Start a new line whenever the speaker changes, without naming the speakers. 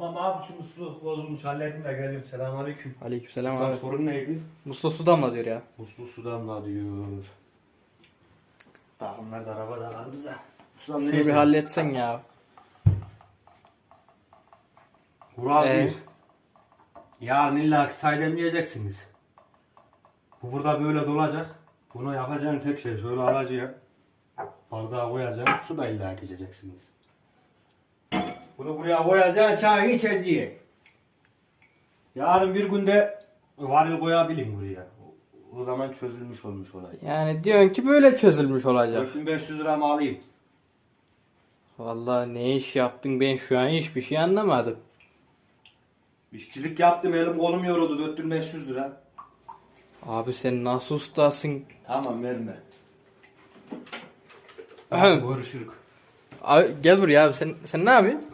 Tamam abi şu musluk bozulmuş halledin de geliyorum. Selamünaleyküm.
Aleykümselam abi.
sorun neydi?
Muslu su damla diyor ya.
Muslu sudan da diyor. Takımlar da arabada kaldı da. Ustam
Şunu
neyse.
bir halletsen ya.
Kural
Ee?
bir. Yarın illa ki çay demleyeceksiniz. Bu burada böyle dolacak. Bunu yapacağın tek şey şöyle alacaksın. Bardağa koyacaksın. Su da illa ki içeceksiniz. Bunu buraya koyacaksın çayı içeceğin. Yarın bir günde varil koyabilin buraya. O- O zaman çözülmüş olmuş olay.
Yani diyorsun ki böyle çözülmüş olacak.
4500 lira mı alayım?
Vallahi ne iş yaptın ben şu an hiçbir şey anlamadım.
İşçilik yaptım elim kolum yoruldu 4500 lira.
Abi sen nasıl ustasın?
Tamam verme.
Ahem.
Görüşürük.
Abi, gel buraya abi sen sen ne yapıyorsun?